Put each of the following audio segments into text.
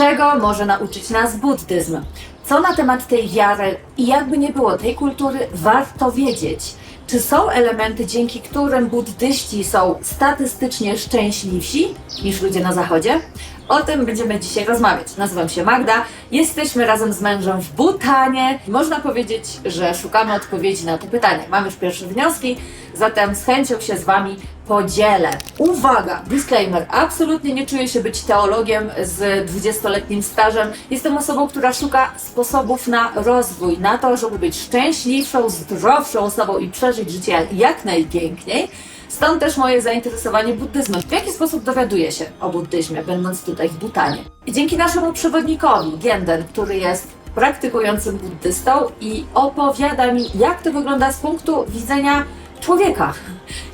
Czego może nauczyć nas buddyzm? Co na temat tej wiary i jakby nie było tej kultury warto wiedzieć? Czy są elementy, dzięki którym buddyści są statystycznie szczęśliwsi niż ludzie na zachodzie? O tym będziemy dzisiaj rozmawiać. Nazywam się Magda, jesteśmy razem z mężem w Butanie. Można powiedzieć, że szukamy odpowiedzi na to pytanie. Mam już pierwsze wnioski, zatem z chęcią się z Wami podzielę. Uwaga, disclaimer, absolutnie nie czuję się być teologiem z 20-letnim stażem. Jestem osobą, która szuka sposobów na rozwój, na to, żeby być szczęśliwszą, zdrowszą osobą i przeżyć życie jak najpiękniej. Stąd też moje zainteresowanie buddyzmem. W jaki sposób dowiaduję się o buddyzmie, będąc tutaj w Butanie? Dzięki naszemu przewodnikowi, Genden, który jest praktykującym buddystą i opowiada mi, jak to wygląda z punktu widzenia człowieka.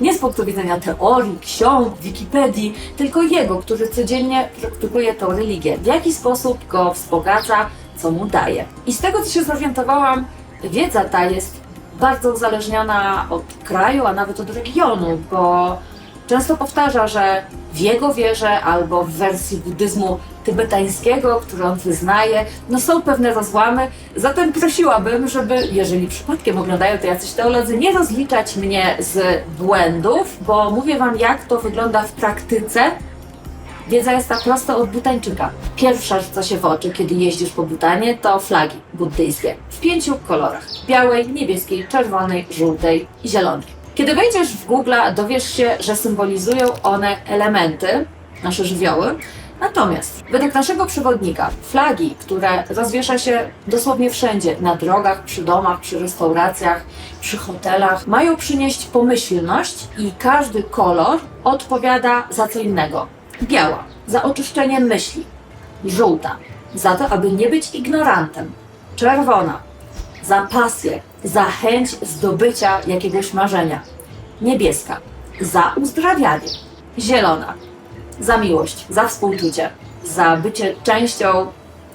Nie z punktu widzenia teorii, ksiąg, Wikipedii, tylko jego, który codziennie praktykuje tą religię. W jaki sposób go wzbogaca, co mu daje. I z tego, co się zorientowałam, wiedza ta jest bardzo uzależniona od kraju, a nawet od regionu, bo często powtarza, że w jego wierze albo w wersji buddyzmu tybetańskiego, który on wyznaje, no są pewne rozłamy. Zatem prosiłabym, żeby, jeżeli przypadkiem oglądają to jacyś teolodzy, nie rozliczać mnie z błędów, bo mówię Wam, jak to wygląda w praktyce. Wiedza jest tak prosto od Butańczyka. Pierwsza rzuca się w oczy, kiedy jeździsz po Butanie, to flagi buddyjskie. W pięciu kolorach. Białej, niebieskiej, czerwonej, żółtej i zielonej. Kiedy wejdziesz w Google, dowiesz się, że symbolizują one elementy, nasze żywioły. Natomiast według naszego przewodnika, flagi, które rozwiesza się dosłownie wszędzie, na drogach, przy domach, przy restauracjach, przy hotelach, mają przynieść pomyślność i każdy kolor odpowiada za co innego. Biała za oczyszczenie myśli, żółta za to, aby nie być ignorantem, czerwona za pasję, za chęć zdobycia jakiegoś marzenia, niebieska za uzdrawianie, zielona za miłość, za współczucie, za bycie częścią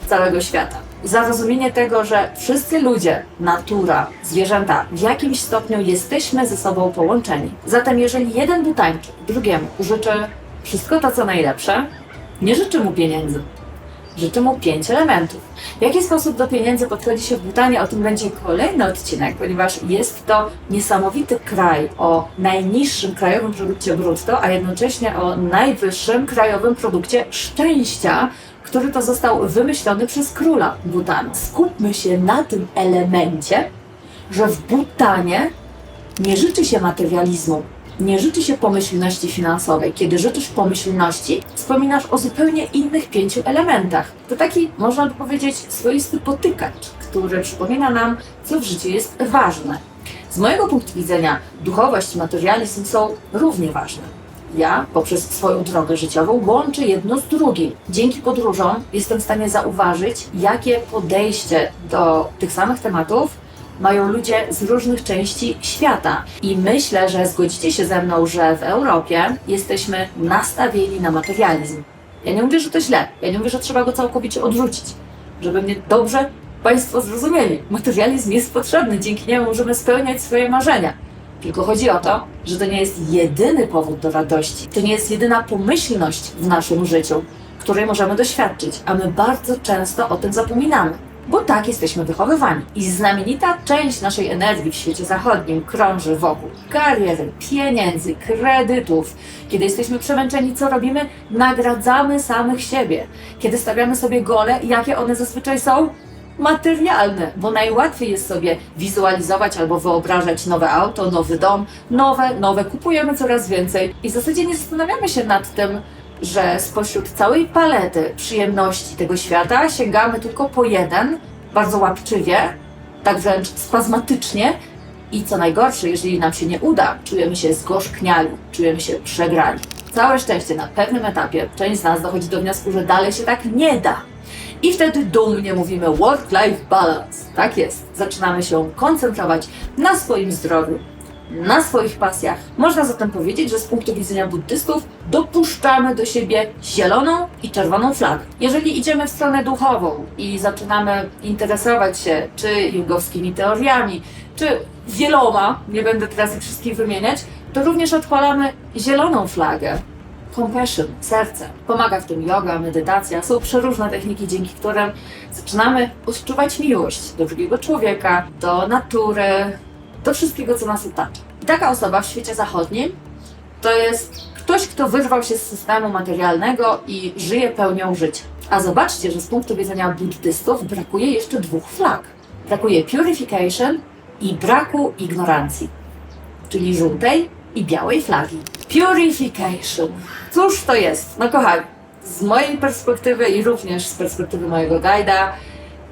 całego świata. Za rozumienie tego, że wszyscy ludzie, natura, zwierzęta w jakimś stopniu jesteśmy ze sobą połączeni. Zatem jeżeli jeden Butańczyk drugiemu życzy wszystko to, co najlepsze, nie życzy mu pieniędzy. Życzy mu pięć elementów. W jaki sposób do pieniędzy podchodzi się w Butanie? O tym będzie kolejny odcinek, ponieważ jest to niesamowity kraj o najniższym krajowym produkcie brutto, a jednocześnie o najwyższym krajowym produkcie szczęścia, który to został wymyślony przez króla Butanu. Skupmy się na tym elemencie, że w Butanie nie życzy się materializmu, nie życzy się pomyślności finansowej. Kiedy życzysz pomyślności, wspominasz o zupełnie innych pięciu elementach. To taki, można by powiedzieć, swoisty potykacz, który przypomina nam, co w życiu jest ważne. Z mojego punktu widzenia duchowość i materializm są równie ważne. Ja, poprzez swoją drogę życiową, łączę jedno z drugim. Dzięki podróżom jestem w stanie zauważyć, jakie podejście do tych samych tematów mają ludzie z różnych części świata. I myślę, że zgodzicie się ze mną, że w Europie jesteśmy nastawieni na materializm. Ja nie mówię, że to źle. Ja nie mówię, że trzeba go całkowicie odrzucić. Żeby mnie dobrze Państwo zrozumieli. Materializm jest potrzebny, dzięki niemu możemy spełniać swoje marzenia. Tylko chodzi o to, że to nie jest jedyny powód do radości. To nie jest jedyna pomyślność w naszym życiu, której możemy doświadczyć, a my bardzo często o tym zapominamy. Bo tak jesteśmy wychowywani. I znamienita część naszej energii w świecie zachodnim krąży wokół kariery, pieniędzy, kredytów. Kiedy jesteśmy przemęczeni, co robimy? Nagradzamy samych siebie. Kiedy stawiamy sobie gole, jakie one zazwyczaj są? materialne, bo najłatwiej jest sobie wizualizować albo wyobrażać nowe auto, nowy dom, nowe, nowe, kupujemy coraz więcej i w zasadzie nie zastanawiamy się nad tym, że spośród całej palety przyjemności tego świata sięgamy tylko po jeden, bardzo łapczywie, tak wręcz spazmatycznie i co najgorsze, jeżeli nam się nie uda, czujemy się zgorzkniali, czujemy się przegrani. Całe szczęście na pewnym etapie część z nas dochodzi do wniosku, że dalej się tak nie da. I wtedy dumnie mówimy work-life balance. Tak jest. Zaczynamy się koncentrować na swoim zdrowiu, na swoich pasjach. Można zatem powiedzieć, że z punktu widzenia buddystów dopuszczamy do siebie zieloną i czerwoną flagę. Jeżeli idziemy w stronę duchową i zaczynamy interesować się czy jugowskimi teoriami, czy wieloma, nie będę teraz ich wszystkich wymieniać, to również odpalamy zieloną flagę. compassion, serce. Pomaga w tym yoga, medytacja. Są przeróżne techniki, dzięki którym zaczynamy odczuwać miłość do drugiego człowieka, do natury, do wszystkiego, co nas otacza. I taka osoba w świecie zachodnim to jest ktoś, kto wyrwał się z systemu materialnego i żyje pełnią życia. A zobaczcie, że z punktu widzenia buddystów brakuje jeszcze dwóch flag. Brakuje purification i braku ignorancji, czyli żółtej i białej flagi. Purification. Cóż to jest? No kochani, z mojej perspektywy i również z perspektywy mojego guida,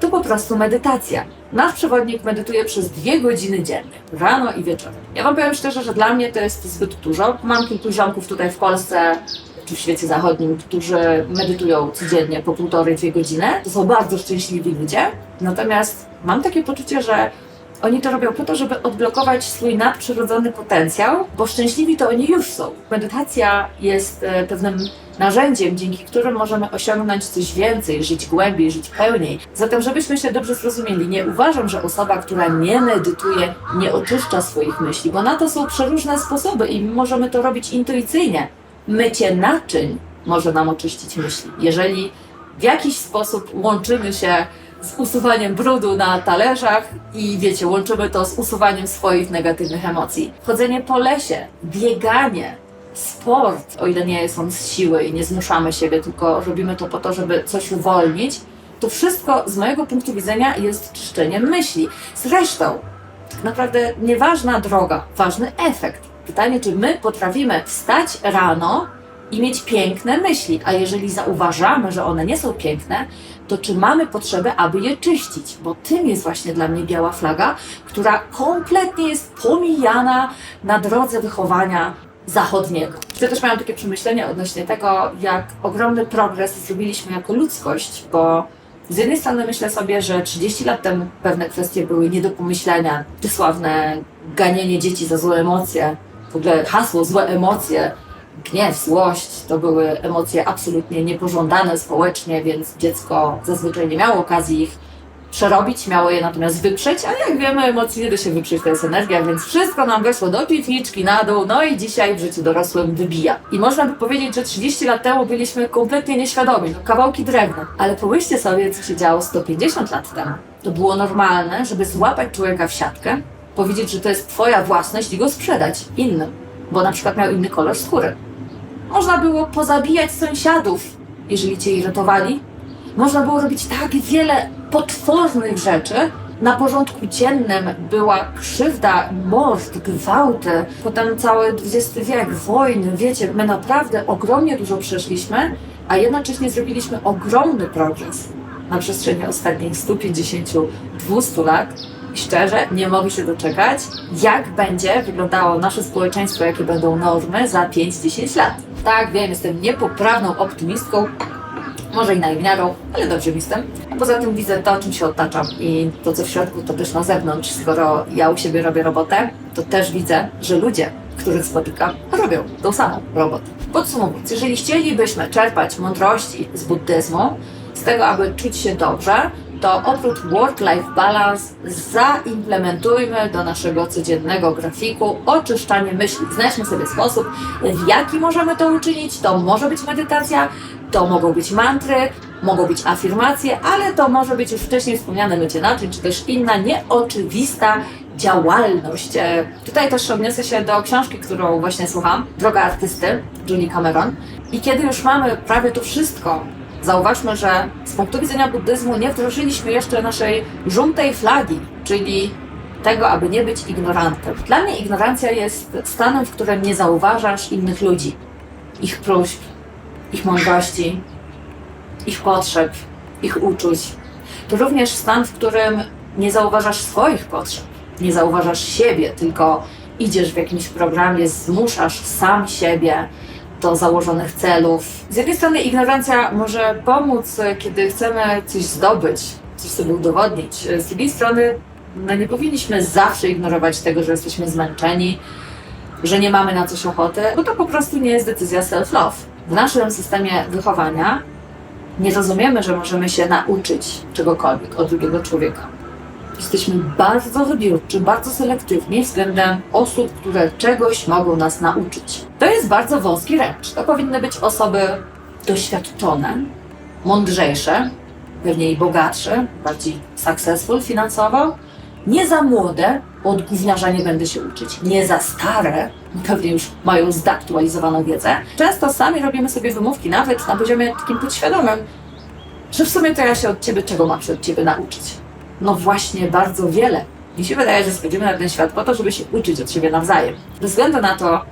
to po prostu medytacja. Nasz przewodnik medytuje przez dwie godziny dziennie, rano i wieczorem. Ja Wam powiem szczerze, że dla mnie to jest zbyt dużo. Mam kilku ziomków tutaj w Polsce, czy w świecie zachodnim, którzy medytują codziennie po półtorej, dwie godziny. To są bardzo szczęśliwi ludzie. Natomiast mam takie poczucie, że oni to robią po to, żeby odblokować swój nadprzyrodzony potencjał, bo szczęśliwi to oni już są. Medytacja jest e, pewnym narzędziem, dzięki którym możemy osiągnąć coś więcej, żyć głębiej, żyć pełniej. Zatem, żebyśmy się dobrze zrozumieli, nie uważam, że osoba, która nie medytuje, nie oczyszcza swoich myśli, bo na to są przeróżne sposoby i możemy to robić intuicyjnie. Mycie naczyń może nam oczyścić myśli. Jeżeli w jakiś sposób łączymy się z usuwaniem brudu na talerzach i wiecie, łączymy to z usuwaniem swoich negatywnych emocji. Chodzenie po lesie, bieganie, sport, o ile nie jest on z siły i nie zmuszamy siebie, tylko robimy to po to, żeby coś uwolnić, to wszystko z mojego punktu widzenia jest czyszczeniem myśli. Zresztą, tak naprawdę nieważna droga, ważny efekt. Pytanie, czy my potrafimy wstać rano i mieć piękne myśli, a jeżeli zauważamy, że one nie są piękne, to czy mamy potrzebę, aby je czyścić? Bo tym jest właśnie dla mnie biała flaga, która kompletnie jest pomijana na drodze wychowania zachodniego. Ja też miałam takie przemyślenia odnośnie tego, jak ogromny progres zrobiliśmy jako ludzkość, bo z jednej strony myślę sobie, że 30 lat temu pewne kwestie były nie do pomyślenia. Te sławne ganienie dzieci za złe emocje, w ogóle hasło złe emocje, gniew, złość to były emocje absolutnie niepożądane społecznie, więc dziecko zazwyczaj nie miało okazji ich przerobić, miało je natomiast wyprzeć, a jak wiemy, emocji nie da się wyprzeć, to jest energia, więc wszystko nam weszło do piwniczki, na dół, no i dzisiaj w życiu dorosłym wybija. I można by powiedzieć, że 30 lat temu byliśmy kompletnie nieświadomi, no kawałki drewna. Ale pomyślcie sobie, co się działo 150 lat temu. To było normalne, żeby złapać człowieka w siatkę, powiedzieć, że to jest twoja własność i go sprzedać innym, bo na przykład miał inny kolor skóry. Można było pozabijać sąsiadów, jeżeli cię irytowali. Można było robić tak wiele potwornych rzeczy. Na porządku dziennym była krzywda, mord, gwałty, potem cały XX wiek, wojny, wiecie, my naprawdę ogromnie dużo przeszliśmy, a jednocześnie zrobiliśmy ogromny progres na przestrzeni ostatnich 150-200 lat. I szczerze, nie mogę się doczekać, jak będzie wyglądało nasze społeczeństwo, jakie będą normy za 5-10 lat. Tak, wiem, jestem niepoprawną optymistką, może i naiwniarą, ale dobrze jestem. Poza tym widzę to, czym się otaczam i to, co w środku, to też na zewnątrz. Skoro ja u siebie robię robotę, to też widzę, że ludzie, których spotykam, robią tą samą robotę. Podsumowując, jeżeli chcielibyśmy czerpać mądrości z buddyzmu, z tego, aby czuć się dobrze, to oprócz work-life balance zaimplementujmy do naszego codziennego grafiku oczyszczanie myśli. Znajdźmy sobie sposób, w jaki możemy to uczynić. To może być medytacja, to mogą być mantry, mogą być afirmacje, ale to może być już wcześniej wspomniane mycie naczyń, czy też inna nieoczywista działalność. E, Tutaj też odniosę się do książki, którą właśnie słucham, Droga artysty, Julie Cameron. I kiedy już mamy prawie to wszystko, zauważmy, że z punktu widzenia buddyzmu nie wdrożyliśmy jeszcze naszej żółtej flagi, czyli tego, aby nie być ignorantem. Dla mnie ignorancja jest stanem, w którym nie zauważasz innych ludzi, ich próśb, ich mądrości, ich potrzeb, ich uczuć. To również stan, w którym nie zauważasz swoich potrzeb, nie zauważasz siebie, tylko idziesz w jakimś programie, zmuszasz sam siebie do założonych celów. Z jednej strony ignorancja może pomóc, kiedy chcemy coś zdobyć, coś sobie udowodnić. Z drugiej strony no nie powinniśmy zawsze ignorować tego, że jesteśmy zmęczeni, że nie mamy na coś ochoty, bo to po prostu nie jest decyzja self-love. W naszym systemie wychowania nie rozumiemy, że możemy się nauczyć czegokolwiek od drugiego człowieka. Jesteśmy bardzo wybiórczy, bardzo selektywni względem osób, które czegoś mogą nas nauczyć. To jest bardzo wąski ręcz. To powinny być osoby doświadczone, mądrzejsze, pewnie i bogatsze, bardziej successful finansowo, nie za młode, bo od gówniarza nie będę się uczyć, nie za stare, pewnie już mają zdaktualizowaną wiedzę. Często sami robimy sobie wymówki, nawet na poziomie takim podświadomym, że w sumie to ja się od ciebie, czego mam się od ciebie nauczyć? No właśnie, bardzo wiele. Mi się wydaje, że schodzimy na ten świat po to, żeby się uczyć od siebie nawzajem. Bez względu na to,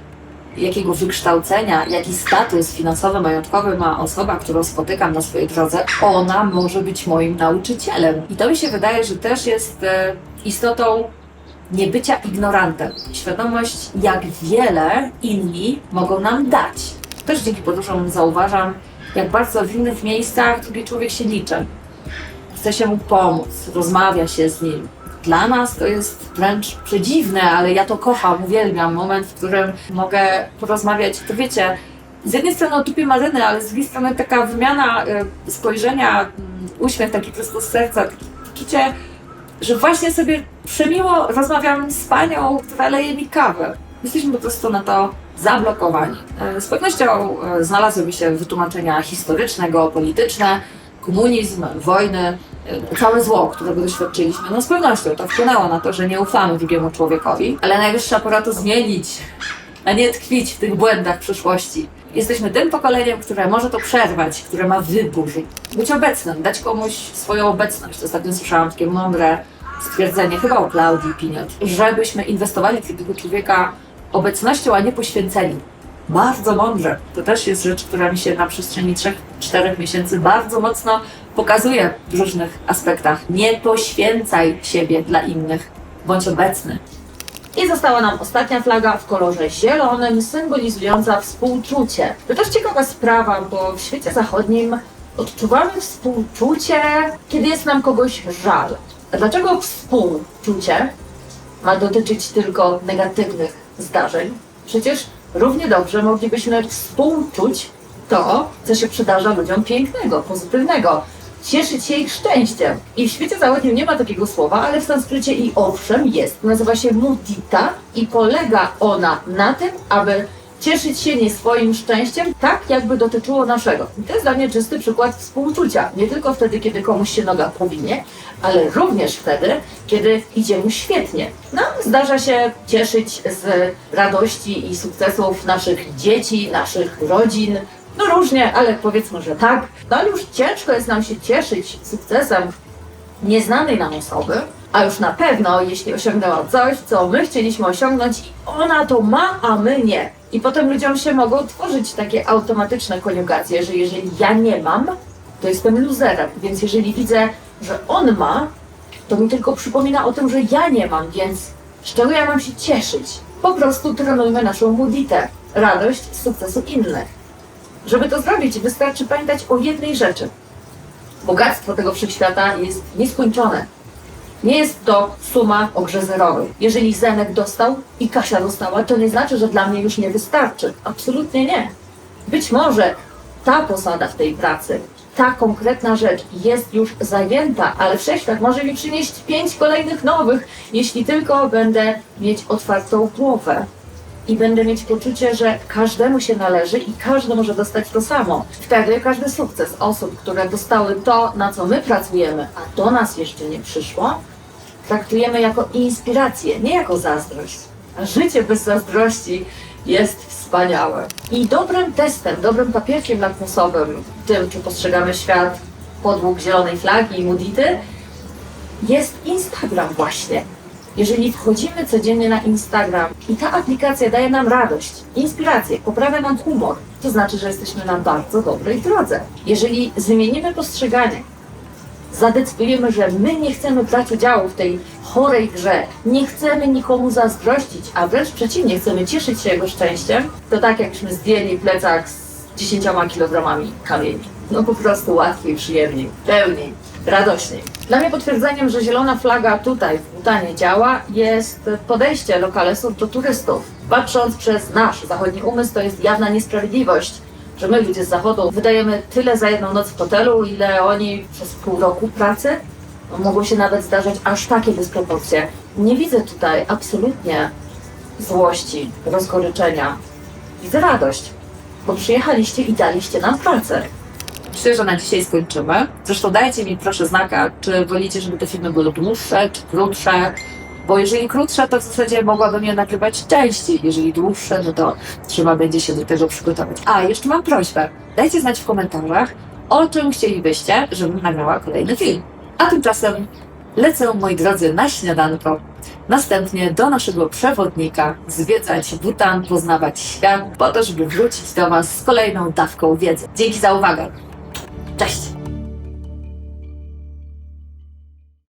jakiego wykształcenia, jaki status finansowy, majątkowy ma osoba, którą spotykam na swojej drodze, ona może być moim nauczycielem. I to mi się wydaje, że też jest e, istotą niebycia ignorantem. Świadomość, jak wiele inni mogą nam dać. Też dzięki podróżom zauważam, jak bardzo w innych miejscach drugi człowiek się liczy. Chce się mu pomóc, rozmawia się z nim. Dla nas to jest wręcz przedziwne, ale ja to kocham, uwielbiam. Moment, w którym mogę porozmawiać, to wiecie, z jednej strony o tupie maryny, ale z drugiej strony taka wymiana e, spojrzenia, mm, uśmiech taki prosto z serca, takie że właśnie sobie przemiło rozmawiam z panią, która leje mi kawę. Jesteśmy po prostu na to zablokowani. E, Z pewnością e, znalazłyby się wytłumaczenia historyczne, geopolityczne, komunizm, wojny, e, całe zło, którego doświadczyliśmy. No z pewnością to wpłynęło na to, że nie ufamy drugiemu człowiekowi, ale najwyższa pora to zmienić, a nie tkwić w tych błędach przyszłości. Jesteśmy tym pokoleniem, które może to przerwać, które ma wybór. Być obecnym, dać komuś swoją obecność. Ostatnio słyszałam takie mądre stwierdzenie, chyba o Klaudii Piniot, żebyśmy inwestowali w drugiego człowieka obecnością, a nie poświęceniem. Bardzo mądrze. To też jest rzecz, która mi się na przestrzeni 3-4 miesięcy bardzo mocno pokazuje w różnych aspektach. Nie poświęcaj siebie dla innych, bądź obecny. I została nam ostatnia flaga w kolorze zielonym, symbolizująca współczucie. To też ciekawa sprawa, bo w świecie zachodnim odczuwamy współczucie, kiedy jest nam kogoś żal. A dlaczego współczucie ma dotyczyć tylko negatywnych zdarzeń? Przecież równie dobrze moglibyśmy współczuć to, co się przydarza ludziom pięknego, pozytywnego. Cieszyć się ich szczęściem. I w świecie zachodnim nie ma takiego słowa, ale w sanskrycie i owszem jest. Nazywa się mudita i polega ona na tym, aby cieszyć się nie swoim szczęściem, tak jakby dotyczyło naszego. I to jest dla mnie czysty przykład współczucia. Nie tylko wtedy, kiedy komuś się noga powinie, ale również wtedy, kiedy idzie mu świetnie. Nam zdarza się cieszyć z radości i sukcesów naszych dzieci, naszych rodzin, no różnie, ale powiedzmy, że tak. No już ciężko jest nam się cieszyć sukcesem nieznanej nam osoby, a już na pewno, jeśli osiągnęła coś, co my chcieliśmy osiągnąć i ona to ma, a my nie. I potem ludziom się mogą tworzyć takie automatyczne koniugacje, że jeżeli ja nie mam, to jestem loserem. Więc jeżeli widzę, że on ma, to mi tylko przypomina o tym, że ja nie mam, więc z czego ja mam się cieszyć? Po prostu trenujmy naszą muditę, radość z sukcesu innych. Żeby to zrobić, wystarczy pamiętać o jednej rzeczy. Bogactwo tego wszechświata jest nieskończone. Nie jest to suma o grze zerowej. Jeżeli Zenek dostał i Kasia dostała, to nie znaczy, że dla mnie już nie wystarczy. Absolutnie nie. Być może ta posada w tej pracy, ta konkretna rzecz jest już zajęta, ale wszechświat może mi przynieść pięć kolejnych nowych, jeśli tylko będę mieć otwartą głowę i będę mieć poczucie, że każdemu się należy i każdy może dostać to samo. Wtedy każdy sukces osób, które dostały to, na co my pracujemy, a do nas jeszcze nie przyszło, traktujemy jako inspirację, nie jako zazdrość. A życie bez zazdrości jest wspaniałe. I dobrym testem, dobrym papierkiem lakmusowym, tym, czy postrzegamy świat podług zielonej flagi i mudity, jest Instagram właśnie. Jeżeli wchodzimy codziennie na Instagram i ta aplikacja daje nam radość, inspirację, poprawia nam humor, to znaczy, że jesteśmy na bardzo dobrej drodze. Jeżeli zmienimy postrzeganie, zadecydujemy, że my nie chcemy brać udziału w tej chorej grze, nie chcemy nikomu zazdrościć, a wręcz przeciwnie, chcemy cieszyć się jego szczęściem, to tak jakbyśmy zdjęli plecak z 10 kilogramami kamieni. No po prostu łatwiej, przyjemniej, pełniej, radośniej. Dla mnie potwierdzeniem, że zielona flaga tutaj w Butanie działa, jest podejście lokalesów do turystów. Patrząc przez nasz zachodni umysł, to jest jawna niesprawiedliwość, że my ludzie z zachodu wydajemy tyle za jedną noc w hotelu, ile oni przez pół roku pracy. Mogą się nawet zdarzać aż takie dysproporcje. Nie widzę tutaj absolutnie złości, rozgoryczenia. Widzę radość, bo przyjechaliście i daliście nam pracę. Myślę, że na dzisiaj skończymy. Zresztą dajcie mi proszę znaka, czy wolicie, żeby te filmy były dłuższe, czy krótsze. Bo jeżeli krótsze, to w zasadzie mogłabym je nagrywać częściej. Jeżeli dłuższe, no to trzeba będzie się do tego przygotować. A, jeszcze mam prośbę. Dajcie znać w komentarzach, o czym chcielibyście, żebym nagrała kolejny film. A tymczasem lecę, moi drodzy, na śniadanko. Następnie do naszego przewodnika, zwiedzać Butan, poznawać świat, po to, żeby wrócić do Was z kolejną dawką wiedzy. Dzięki za uwagę. Cześć!